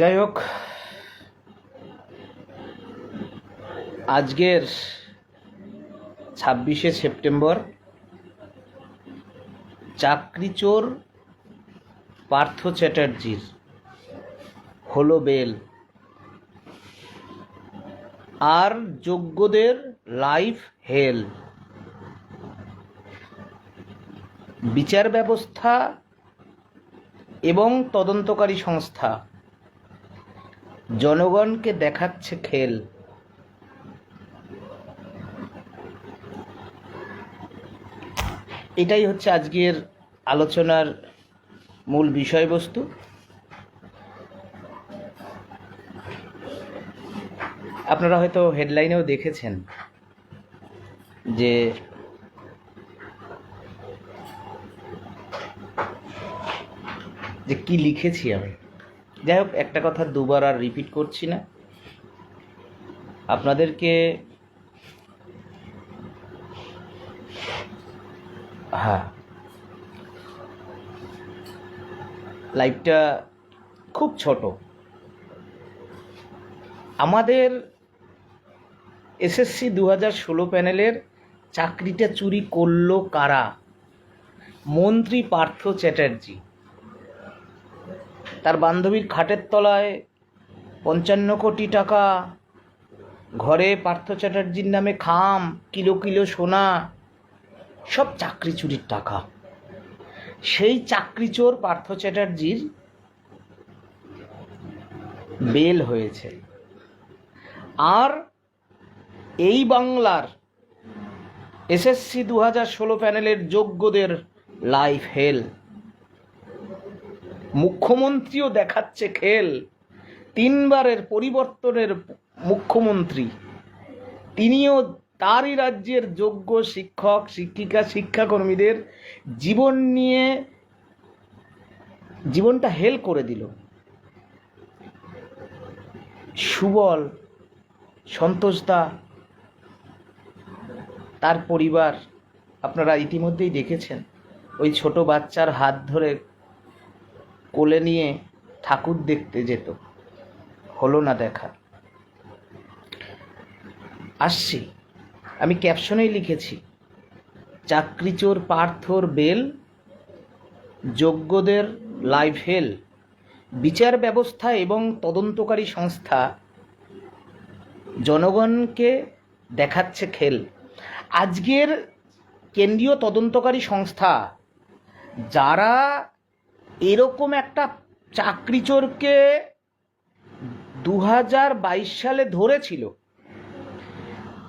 যাই হোক, আজকের ছাব্বিশে সেপ্টেম্বর চাকরিচোর পার্থ চ্যাটার্জির হলো বেল। আর যোগ্যদের লাইফ হেল। বিচার ব্যবস্থা এবং তদন্তকারী সংস্থা। জনগণকে দেখাচ্ছে খেল। এটাই হচ্ছে আজকের আলোচনার মূল বিষয়বস্তু। আপনারা হয়তো হেডলাইনেও দেখেছেন যে যে কি লিখেছি আমি। যাই হোক একটা কথা দুবার আর রিপিট করছি না। আপনাদেরকে হ্যাঁ লাইফটা খুব ছোট। আমাদের এসএসসি দু হাজার ষোলো প্যানেলের চাকরিটা চুরি করল কারা? মন্ত্রী পার্থ চ্যাটার্জি। তার বান্ধবীর খাটের তলায় পঞ্চান্ন কোটি টাকা, ঘরে পার্থ চ্যাটার্জির নামে খাম, কিলো কিলো সোনা, সব চাকরি চুরির টাকা। সেই চাকরি চোর পার্থ চ্যাটার্জির বেল হয়েছে। আর এই বাংলার এসএসসি দু হাজার ষোলো প্যানেলের যোগ্যদের লাইফ হেল মুখ্যমন্ত্রীও দেখাচ্ছে খেল। তিনবারের পরিবর্তনের মুখ্যমন্ত্রী। তিনিও তারই রাজ্যের যোগ্য শিক্ষক, শিক্ষিকা, শিক্ষাকর্মীদের জীবন নিয়ে জীবনটা হেল করে দিল। সুবল সন্তোষদা তার পরিবার আপনারা ইতিমধ্যেই দেখেছেন। ওই ছোট বাচ্চার হাত ধরে কোলে নিয়ে ঠাকুর দেখতে যেত। হলো না দেখা। আসছি। আমি ক্যাপশনেই লিখেছি, চাকরিচোর পার্থর বেল, যোগ্যদের লাইফ হেল, বিচার ব্যবস্থা এবং তদন্তকারী সংস্থা, জনগণকে দেখাচ্ছে খেল। আজকের কেন্দ্রীয় তদন্তকারী সংস্থা যারা এরকম একটা চাকরিচোরকে দু হাজার বাইশ সালে ধরেছিল।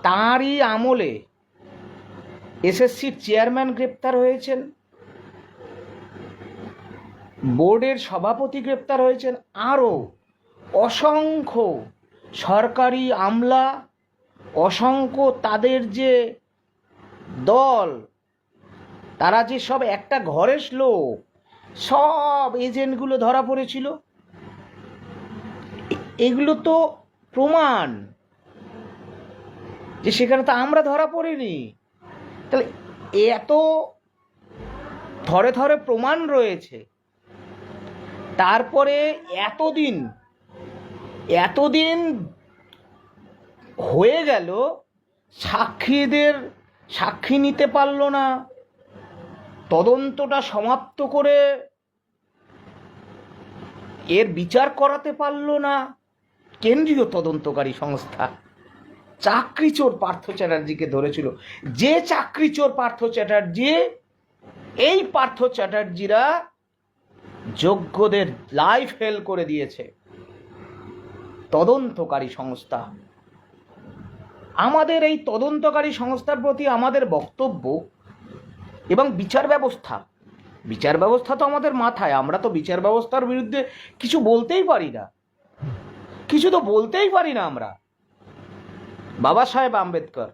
তাঁরই আমলে এসএসসির চেয়ারম্যান গ্রেপ্তার হয়েছেন। বোর্ডের সভাপতি গ্রেপ্তার হয়েছেন। আরও অসংখ্য সরকারি আমলা, অসংখ্য তাদের যে দল, তারা যে সব একটা ঘরের লোক সব এজেন্টগুলো ধরা পড়েছিল। এগুলো তো প্রমাণ যে সেখানে তো আমরা ধরা পড়িনি। তাহলে এত ধরে ধরে প্রমাণ রয়েছে। তারপরে এতদিন এতদিন হয়ে গেল, সাক্ষীদের সাক্ষী নিতে পারল না। তদন্তটা সমাপ্ত করে এর বিচার করাতে পারল না কেন্দ্রীয় তদন্তকারী সংস্থা। চাকরিচোর পার্থ চ্যাটার্জিকে ধরেছিল। যে চাকরিচোর পার্থ চ্যাটার্জি, এই পার্থ চ্যাটার্জিরা যোগ্যদের লাইফ হেল করে দিয়েছে। তদন্তকারী সংস্থা। আমাদের এই তদন্তকারী সংস্থার প্রতি আমাদের বক্তব্য এবং বিচার ব্যবস্থা। বিচার ব্যবস্থা তো আমাদের মাথায়, আমরা তো বিচার ব্যবস্থার বিরুদ্ধে কিছু বলতেই পারি না। কিছু তো বলতেই পারি না আমরা। বাবা সাহেব আম্বেদকর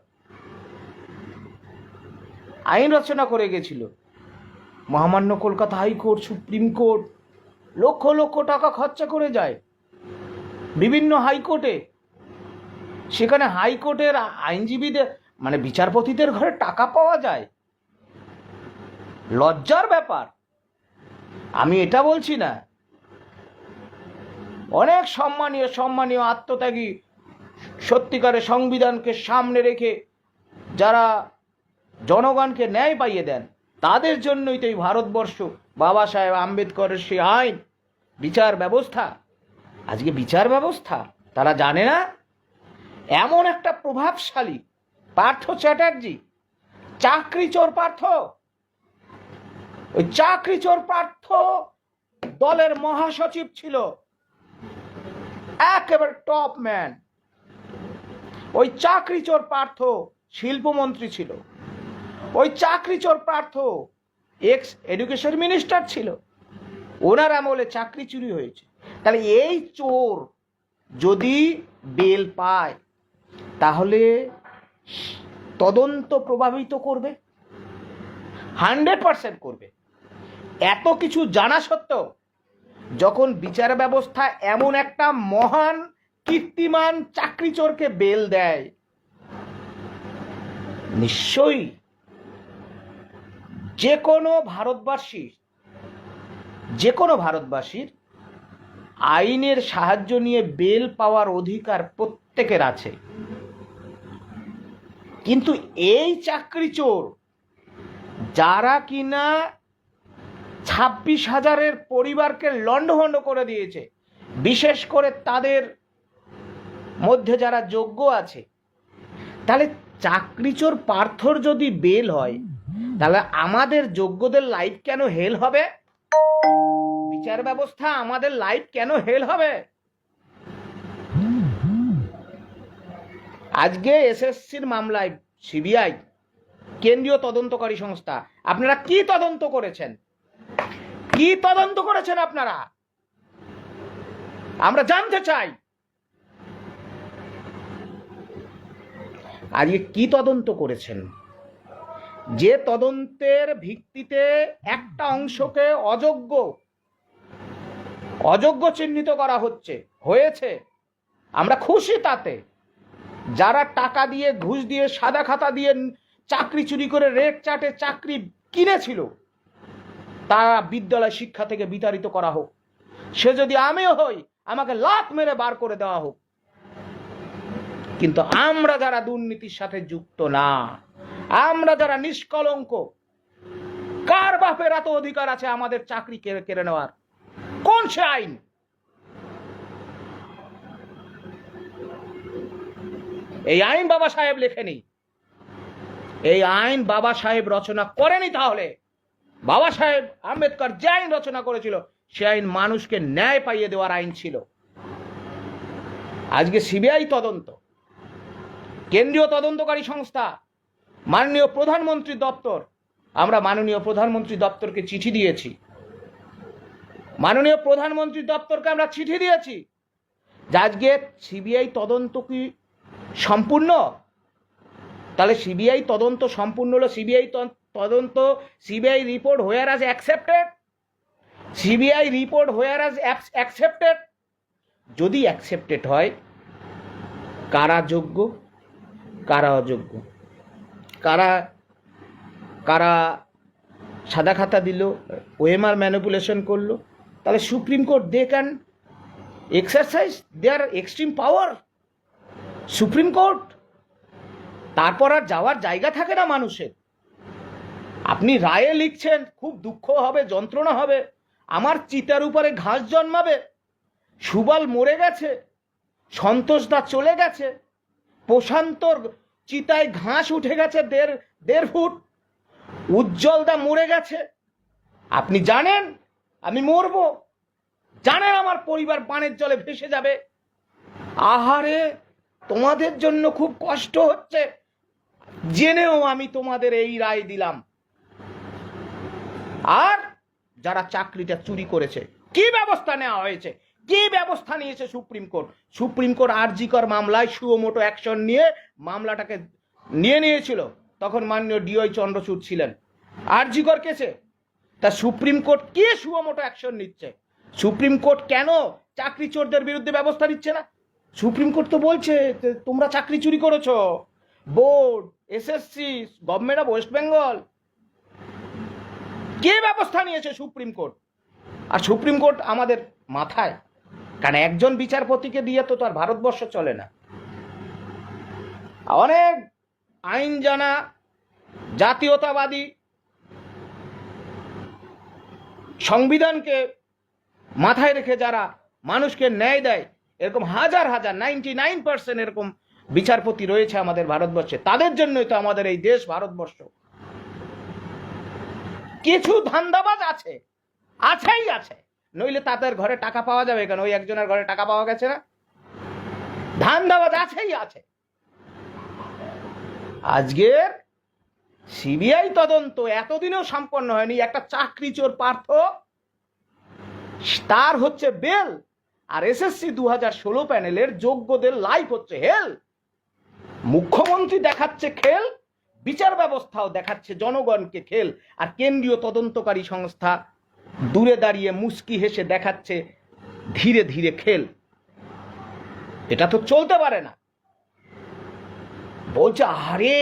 আইন রচনা করে গেছিল। মহামান্য Kolkata high court, supreme court, lakh lakh টাকা খরচা করে যায়। বিভিন্ন হাইকোর্টে, সেখানে হাইকোর্টের আইনজীবীদের মানে বিচারপতিদের ঘরে টাকা পাওয়া যায়। লজ্জার ব্যাপার। আমি এটা বলছি না। অনেক সম্মানীয় সম্মানীয় আত্মত্যাগী সত্যিকারের সংবিধানকে সামনে রেখে যারা জনগণকে ন্যায় পাইয়ে দেন, তাদের জন্যই তো এই ভারতবর্ষ, বাবা সাহেব আম্বেদকরের সেই আইন, বিচার ব্যবস্থা। আজকে বিচার ব্যবস্থা, তারা জানে না? এমন একটা প্রভাবশালী পার্থ চ্যাটার্জি, চাকরি চোর পার্থ। ওই চাকরি চোর পার্থ দলের মহাসচিব ছিল। একেবারে টপ ম্যান ওই চাকরি চোর পার্থ শিল্পমন্ত্রী ছিল। ওই চাকরি চোর পার্থ এক্স এডুকেশন মিনিস্টার ছিল। ওনার আমলে চাকরি চুরি হয়েছে। তাহলে এই চোর যদি বেল পায়, তাহলে তদন্ত প্রভাবিত করবে? হান্ড্রেড পার্সেন্ট করবে। এত কিছু জানা সত্ত্বেও যখন বিচার ব্যবস্থা এমন একটা মহান, কীর্তিমান চাকরি চোরকে বেল দেয়, নিশ্চয়ই যে কোনো ভারতবাসীর যে কোনো ভারতবাসীর আইনের সাহায্য নিয়ে বেল পাওয়ার অধিকার প্রত্যেকের আছে। কিন্তু এই চাকরি চোর যারা কিনা ছাব্বিশ হাজারের পরিবারকে লণ্ডভণ্ড করে দিয়েছে। বিশেষ করে তাদের মধ্যে যারা যোগ্য আছে। তাহলে চাকরিচোর পার্থর যদি বেল হয়, তাহলে আমাদের যোগ্যদের লাইফ কেন হেল হবে? বিচার ব্যবস্থা আমাদের লাইফ কেন হেল হবে? আজকে এসএসসির মামলায় সিবিআই, কেন্দ্রীয় তদন্তকারী সংস্থা, আপনারা কি তদন্ত করেছেন? কি তদন্ত করেছেন আপনারা? আমরা জানতে চাই। আজকে কি তদন্ত করেছেন? যে তদন্তের ভিত্তিতে একটা অংশকে অযোগ্য অযোগ্য চিহ্নিত করা হচ্ছে, হয়েছে। আমরা খুশি তাতে। যারা টাকা দিয়ে, ঘুষ দিয়ে, সাদা খাতা দিয়ে চাকরি চুরি করে রেট চাটে চাকরি কিনেছিল তারা বিদ্যালয় শিক্ষা থেকে বিতাড়িত করা হোক। সে যদি আমিও হই, আমাকে লাত মেরে বার করে দেওয়া হোক। কিন্তু আমরা যারা দুর্নীতির সাথে যুক্ত না, আমরা যারা নিষ্কলঙ্ক, কার বাপের এত অধিকার আছে আমাদের চাকরি কেড়ে কেড়ে নেওয়ার? কোন সে আইন? এই আইন বাবা সাহেব লেখেনি। এই আইন বাবা সাহেব রচনা করেনি তাহলে। বাবা সাহেব আম্বেদকর যে আইন রচনা করেছিল, সে আইন মানুষকে ন্যায় পাইয়ে দেওয়ার আইন ছিল। আজকে সিবিআই তদন্ত, কেন্দ্রীয় তদন্তকারী সংস্থা, মাননীয় প্রধানমন্ত্রী দপ্তর, আমরা মাননীয় প্রধানমন্ত্রী দপ্তরকে চিঠি দিয়েছি। মাননীয় প্রধানমন্ত্রী দপ্তরকে আমরা চিঠি দিয়েছি যে আজকে সিবিআই তদন্ত কি সম্পূর্ণ? তাহলে সিবিআই তদন্ত সম্পূর্ণ হলো সিবিআই তদন্ত সিবিআই রিপোর্ট হোয়ার আজ অ্যাকসেপ্টেড সিবিআই রিপোর্ট হোয়ার আজ অ্যাকসেপ্টেড যদি অ্যাকসেপ্টেড হয়, কারা যোগ্য, কারা অযোগ্য? কারা কারা সাদা খাতা দিল ওএমআর ম্যানিপুলেশন করল, তাহলে supreme court they can exercise their extreme power supreme court, তারপর আর যাওয়ার জায়গা থাকে না মানুষের। আপনি রায়ে লিখছেন, খুব দুঃখ হবে, যন্ত্রণা হবে। আমার চিতার উপরে ঘাস জন্মাবে। সুবাল মরে গেছে। সন্তোষদা চলে গেছে। প্রশান্তর চিতায় ঘাস উঠে গেছে দেড় দেড় ফুট। উজ্জ্বলদা মরে গেছে। আপনি জানেন, আমি মরব। জানেন আমার পরিবার পানের জলে ভেসে যাবে। আহারে, তোমাদের জন্য খুব কষ্ট হচ্ছে। জেনেও আমি তোমাদের এই রায় দিলাম। আর যারা চাকরিটা চুরি করেছে, কি ব্যবস্থা নেওয়া হয়েছে? কি ব্যবস্থা নিয়েছে supreme court? Supreme court RG Kar মামলায় সুমোটো অ্যাকশন নিয়ে মামলাটাকে নিয়ে নিয়েছিল। তখন মাননীয় ডিওই চন্দ্রচূড় ছিলেন। আরজিকর কেছে তা সুপ্রিম কোর্ট কে সুমোটো অ্যাকশন নিচ্ছে? সুপ্রিম কোর্ট কেন চাকরি চোরদের বিরুদ্ধে ব্যবস্থা নিচ্ছে না? সুপ্রিম কোর্ট তো বলছে তোমরা চাকরি চুরি করেছ। Board, SSC, government of West Bengal কে ব্যবস্থা নিয়েছে সুপ্রিম কোর্ট। আর সুপ্রিম কোর্ট আমাদের মাথায়, কারণ একজন বিচারপতিকে দিয়ে তো তার ভারতবর্ষ চলে না। অনেক আইন জানা, জাতীয়তাবাদী সংবিধানকে মাথায় রেখে যারা মানুষকে ন্যায় দেয়, এরকম হাজার হাজার নাইনটি নাইন পার্সেন্ট এরকম বিচারপতি রয়েছে আমাদের ভারতবর্ষে। তাদের জন্যই তো আমাদের এই দেশ ভারতবর্ষ। কিছু ধান্দাবাজ আছে, আছেই আছে। নইলে তাদের ঘরে টাকা পাওয়া যাবে কেন? ওই একজনের ঘরে টাকা পাওয়া গেছে না? ধান্দাবাজ আছেই আছে। আজকের সিবিআই তদন্ত এতদিনেও সম্পন্ন হয়নি, একটা চাকরি চোর পার্থ, তার হচ্ছে বেল, আর এসএসসি দু হাজার ষোলো প্যানেলের যোগ্যদের লাইফ হচ্ছে হেল। মুখ্যমন্ত্রী দেখাচ্ছে খেল বিচার ব্যবস্থাও দেখাচ্ছে জনগণকে খেল। আর কেন্দ্রীয় তদন্তকারী সংস্থা দূরে দাঁড়িয়ে মুস্কি হেসে দেখাচ্ছে ধীরে ধীরে খেল। এটা তো চলতে পারে না। বলছে আরে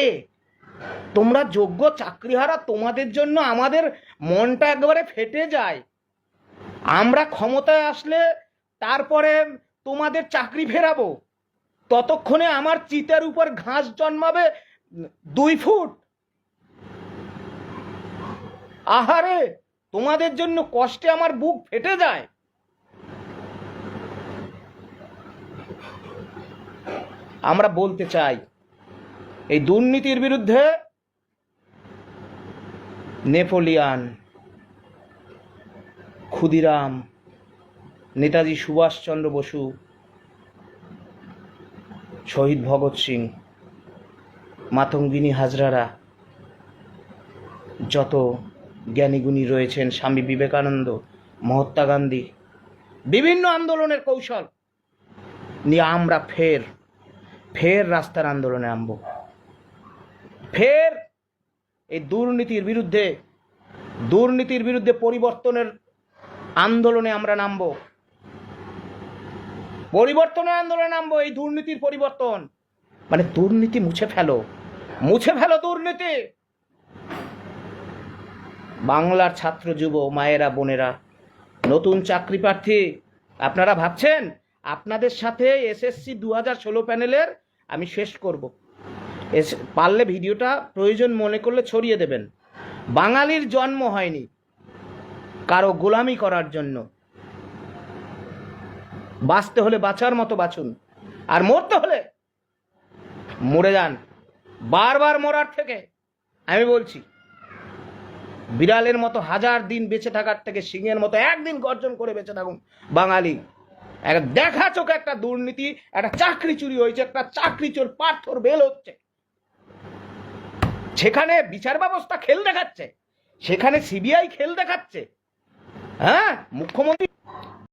তোমরা যোগ্য চাকরিহারা, তোমাদের জন্য আমাদের মনটা একবারে ফেটে যায়। আমরা ক্ষমতায় আসলে তারপরে তোমাদের চাকরি ফেরাবো। ততক্ষণে আমার চিতের উপর ঘাস জন্মাবে দুই ফুট। আহারে, তোমাদের জন্য কষ্টে আমার বুক ফেটে যায়। আমরা বলতে চাই, এই দুর্নীতির বিরুদ্ধে নেপোলিয়ান ক্ষুদিরাম, নেতাজি সুভাষচন্দ্র বসু, শহীদ ভগৎ সিং মাতঙ্গিনী হাজরারা, যত জ্ঞানীগুণী রয়েছেন, স্বামী বিবেকানন্দ, মহাত্মা গান্ধী, বিভিন্ন আন্দোলনের কৌশল নিয়ে আমরা ফের ফের রাস্তার আন্দোলনে নামব। ফের এই দুর্নীতির বিরুদ্ধে দুর্নীতির বিরুদ্ধে পরিবর্তনের আন্দোলনে আমরা নামব। পরিবর্তনের আন্দোলনে নামবো এই দুর্নীতির পরিবর্তন। মানে দুর্নীতি মুছে ফেলো। মুছে ফেলো দুর্নীতি! বাংলার ছাত্র যুব, মায়েরা, বোনেরা, নতুন চাকরি প্রার্থী, আপনারা ভাবছেন? আপনাদের সাথে এসএসসি দু হাজার ষোলো প্যানেলের আমি শেষ করব। এস, পারলে ভিডিওটা প্রয়োজন মনে করলে ছড়িয়ে দেবেন। বাঙালির জন্ম হয়নি কারও গোলামি করার জন্য। বাঁচতে হলে বাঁচার মতো বাঁচুন। আর মরতে হলে মরে যান। বারবার মরার থেকে আমি বলছি, বিড়ালের মতো হাজার দিন বেঁচে থাকার থেকে সিংহের মতো একদিন গর্জন করে বেঁচে থাকুন। বাঙালি একটা দেখা চোখে একটা দুর্নীতি, একটা চাকরি চুরি হয়েছে, একটা চাকরি চোর পাথর বেল হচ্ছে। সেখানে বিচার ব্যবস্থা খেল দেখাচ্ছে, সেখানে সিবিআই খেল দেখাচ্ছে। হ্যাঁ মুখ্যমন্ত্রী